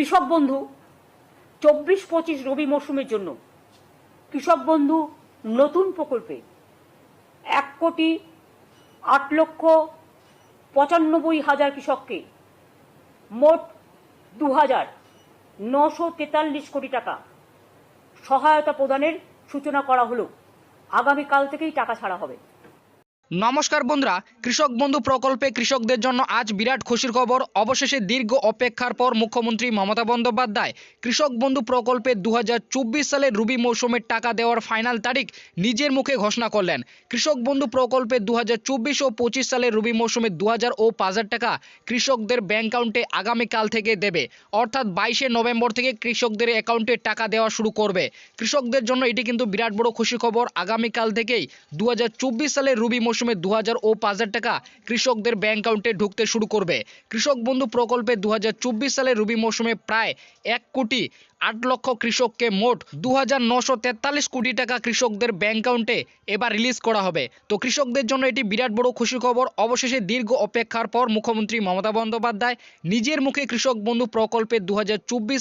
কৃষক বন্ধু, চব্বিশ পঁচিশ রবি মরশুমের জন্য। কৃষক বন্ধু, নতুন প্রকল্পে এক কোটি আট লক্ষ পঁচানব্বই হাজার কৃষককে মোট দু হাজার নশো তেতাল্লিশ কোটি টাকা সহায়তা প্রদানের সূচনা করা হলো। আগামীকাল থেকেই টাকা ছাড়া হবে। নমস্কার বন্ধুরা, কৃষক বন্ধু প্রকল্পে কৃষকদের জন্য আজ বিরাট খুশির খবর। অবশেষে দীর্ঘ অপেক্ষার পর মুখ্যমন্ত্রী মমতা বন্দ্যোপাধ্যায় কৃষক বন্ধু প্রকল্পে দু সালের রবি মৌসুমের টাকা দেওয়ার ফাইনাল তারিখ নিজের মুখে ঘোষণা করলেন। কৃষক বন্ধু প্রকল্পে দু হাজার চব্বিশ ও পঁচিশ সালের রবি মৌসুমে দু হাজার ও পাঁচ হাজার টাকা কৃষকদের ব্যাংক অ্যাকাউন্টে আগামীকাল থেকে দেবে। অর্থাৎ বাইশে নভেম্বর থেকে কৃষকদের অ্যাকাউন্টে টাকা দেওয়া শুরু করবে। কৃষকদের জন্য এটি কিন্তু বিরাট বড় খুশি খবর। আগামীকাল থেকেই দু হাজার চব্বিশ সালের রবি মৌসুমে দু হাজার ও পাঁচ হাজার টাকা কৃষকদের ব্যাংক অ্যাকাউন্টে ঢুকতে শুরু করবে। কৃষক বন্ধু প্রকল্পে দু হাজার চব্বিশ সালে রবি মৌসুমে প্রায় এক কোটি আট লক্ষ কৃষককে মোট দু কোটি টাকা কৃষকদের ব্যাংক অ্যাকাউন্টে এবার রিলিজ করা হবে। তো কৃষকদের জন্য এটি বিরাট বড় খুশি খবর। অবশেষে দীর্ঘ অপেক্ষার পর মুখ্যমন্ত্রী মমতা বন্দ্যোপাধ্যায় নিজের মুখে কৃষক বন্ধু প্রকল্পে দু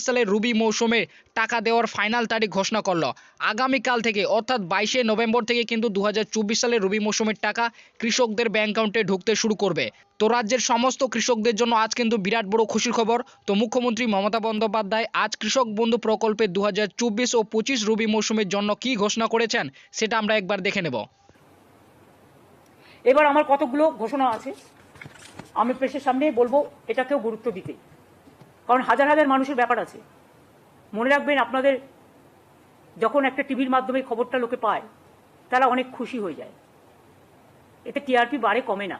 সালের রবি মৌসুমে টাকা দেওয়ার ফাইনাল তারিখ ঘোষণা করল। আগামীকাল থেকে, অর্থাৎ বাইশে নভেম্বর থেকে কিন্তু দু হাজার চব্বিশ সালের রবি মৌসুমের টাকা কৃষকদের ব্যাংক অ্যাকাউন্টে ঢুকতে শুরু করবে। তো রাজ্যের সমস্ত কৃষকদের জন্য আজ কিন্তু বিরাট বড় খুশির খবর। তো মুখ্যমন্ত্রী মমতা বন্দ্যোপাধ্যায় আজ কৃষক বন্ধু প্রকল্পে দু হাজার চব্বিশ ও পঁচিশ রবি মৌসুমের জন্য কি ঘোষণা করেছেন, সেটা আমরা একবার দেখে নেব। এবার আমার কতগুলো ঘোষণা আছে, আমি প্রেসের সামনে বলব এটাকেও গুরুত্ব দিতে। কারণ হাজার হাজার মানুষের ব্যাপার আছে। মনে রাখবেন আপনাদের যখন একটা টিভির মাধ্যমে খবরটা লোকে পায়, তারা অনেক খুশি হয়ে যায়। এতে টিআরপি বাড়ে, কমে না।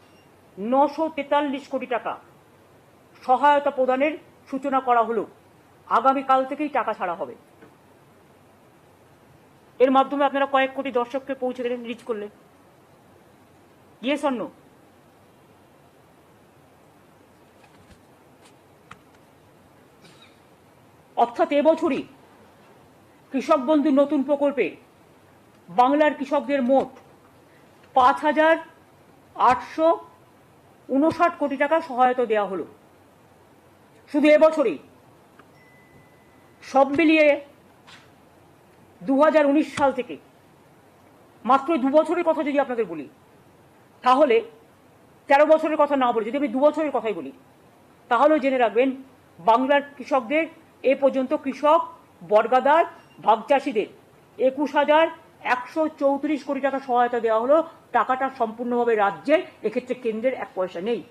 নশো তেতাল্লিশ কোটি টাকা সহায়তা প্রদানের সূচনা করা হলো। আগামীকাল থেকেই টাকা ছাড়া হবে। এর মাধ্যমে আপনারা কয়েক কোটি দর্শককে পৌঁছে গেলেন রিচ করলেন। ইয়েস অন্য অর্থাৎ এবছরই কৃষক বন্ধু নতুন প্রকল্পে বাংলার কৃষকদের মোট পাঁচ হাজার আটশো উনষাট কোটি টাকা সহায়তা দেওয়া হলো। শুধু এবছরই। সব মিলিয়ে দু হাজার উনিশ সাল থেকে, মাত্র দু বছরের কথা যদি আপনাদের বলি, তাহলে তেরো বছরের কথা না বলি, যদি আমি দু বছরের কথাই বলি তাহলেও জেনে রাখবেন বাংলার কৃষকদের এ পর্যন্ত কৃষক বর্গাদার ভাগ চাষিদের একুশ হাজার একশো চৌত্রিশ কোটি টাকা সহায়তা দেওয়া হলো। টাকাটা সম্পূর্ণভাবে রাজ্যের, এক্ষেত্রে কেন্দ্রের এক পয়সা নেই।